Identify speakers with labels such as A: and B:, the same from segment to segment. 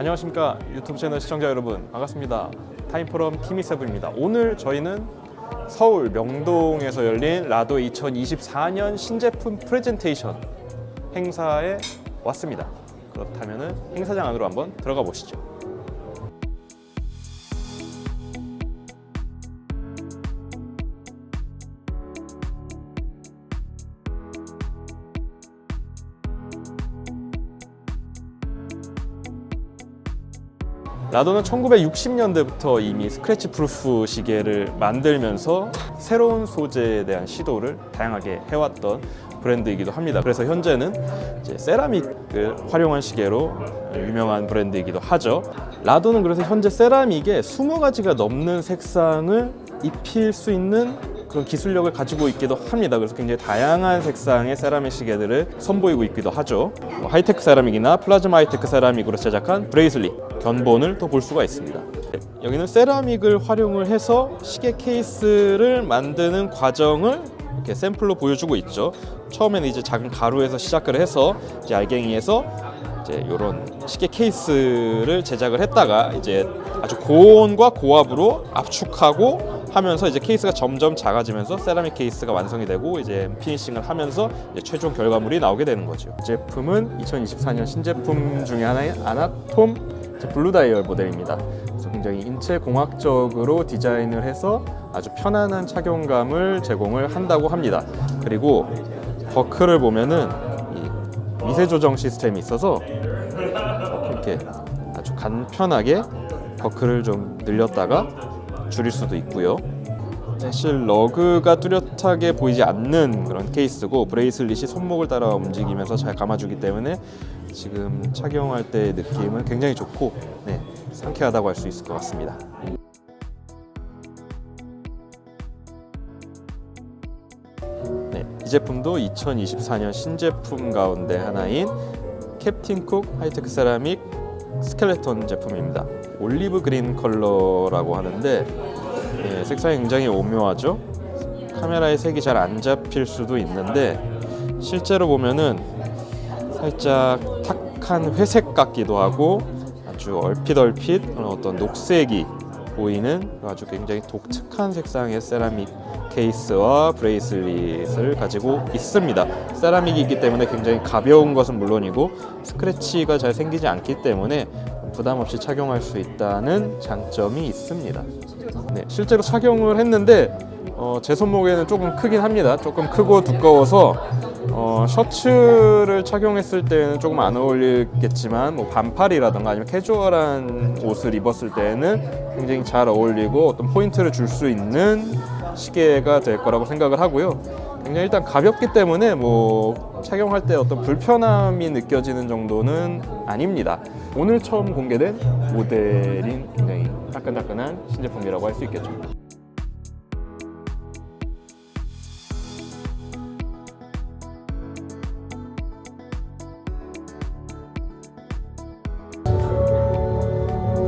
A: 안녕하십니까 유튜브 채널 시청자 여러분. 반갑습니다. 타임포럼 티미세븐입니다. 오늘 저희는 서울 명동에서 열린 라도 2024년 신제품 프레젠테이션 행사에 왔습니다. 그렇다면 행사장 안으로 한번 들어가 보시죠 라도는 1960년대부터 이미 스크래치 프루프 시계를 만들면서 새로운 소재에 대한 시도를 다양하게 해왔던 브랜드이기도 합니다. 그래서 현재는 이제 세라믹을 활용한 시계로 유명한 브랜드이기도 하죠. 라도는 그래서 현재 세라믹에 20가지가 넘는 색상을 입힐 수 있는 그런 기술력을 가지고 있기도 합니다. 그래서 굉장히 다양한 색상의 세라믹 시계들을 선보이고 있기도 하죠. 뭐 하이테크 세라믹이나 플라즈마 하이테크 세라믹으로 제작한 브레이슬릿, 견본을 또 볼 수가 있습니다. 여기는 세라믹을 활용을 해서 시계 케이스를 만드는 과정을 이렇게 샘플로 보여주고 있죠. 처음에는 이제 작은 가루에서 시작을 해서 이제 알갱이에서 이제 이런 시계 케이스를 제작을 했다가 이제 아주 고온과 고압으로 압축하고 하면서 이제 케이스가 점점 작아지면서 세라믹 케이스가 완성이 되고 이제 피니싱을 하면서 이제 최종 결과물이 나오게 되는 거죠. 이 제품은 2024년 신제품 중에 하나인 아나톰 블루 다이얼 모델입니다. 굉장히 인체 공학적으로 디자인을 해서 아주 편안한 착용감을 제공을 한다고 합니다. 그리고 버클을 보면은 이 미세 조정 시스템이 있어서 이렇게 아주 간편하게 버클을 좀 늘렸다가 줄일 수도 있고요. 사실 러그가 뚜렷하게 보이지 않는 그런 케이스고 브레이슬릿이 손목을 따라 움직이면서 잘 감아주기 때문에 지금 착용할 때의 느낌은 굉장히 좋고 네, 상쾌하다고 할 수 있을 것 같습니다. 네, 이 제품도 2024년 신제품 가운데 하나인 캡틴 쿡 하이테크 세라믹 스켈레톤 제품입니다. 올리브 그린 컬러라고 하는데 예, 색상이 굉장히 오묘하죠. 카메라에 색이 잘 안 잡힐 수도 있는데 실제로 보면은 살짝 탁한 회색 같기도 하고 아주 얼핏얼핏 어떤 녹색이 보이는 아주 굉장히 독특한 색상의 세라믹 케이스와 브레이슬릿을 가지고 있습니다. 세라믹이기 때문에 굉장히 가벼운 것은 물론이고 스크래치가 잘 생기지 않기 때문에 부담 없이 착용할 수 있다는 장점이 있습니다. 네, 실제로 착용을 했는데 어, 제 손목에는 조금 크긴 합니다. 조금 크고 두꺼워서 어, 셔츠를 착용했을 때는 조금 안 어울리겠지만 뭐 반팔이라든가 아니면 캐주얼한 옷을 입었을 때는 굉장히 잘 어울리고 어떤 포인트를 줄 수 있는 시계가 될 거라고 생각을 하고요. 굉장히 일단 가볍기 때문에 뭐 착용할 때 어떤 불편함이 느껴지는 정도는 아닙니다. 오늘 처음 공개된 모델인 굉장히 따끈따끈한 신제품이라고 할 수 있겠죠.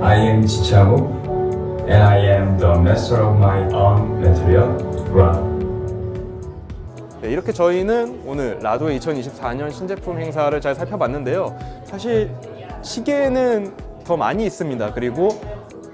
B: I am Chichago, and I am the master of my own material, Run.
A: 네, 이렇게 저희는 오늘 라도의 2024년 신제품 행사를 잘 살펴봤는데요. 사실 시계는 더 많이 있습니다. 그리고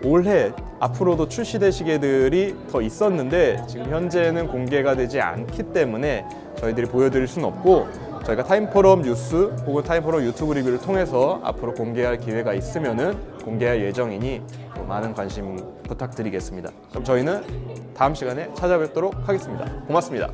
A: 올해 앞으로도 출시될 시계들이 더 있었는데 지금 현재는 공개가 되지 않기 때문에 저희들이 보여드릴 수는 없고 저희가 타임포럼 뉴스 혹은 타임포럼 유튜브 리뷰를 통해서 앞으로 공개할 기회가 있으면은 공개할 예정이니 또 많은 관심 부탁드리겠습니다. 그럼 저희는 다음 시간에 찾아뵙도록 하겠습니다. 고맙습니다.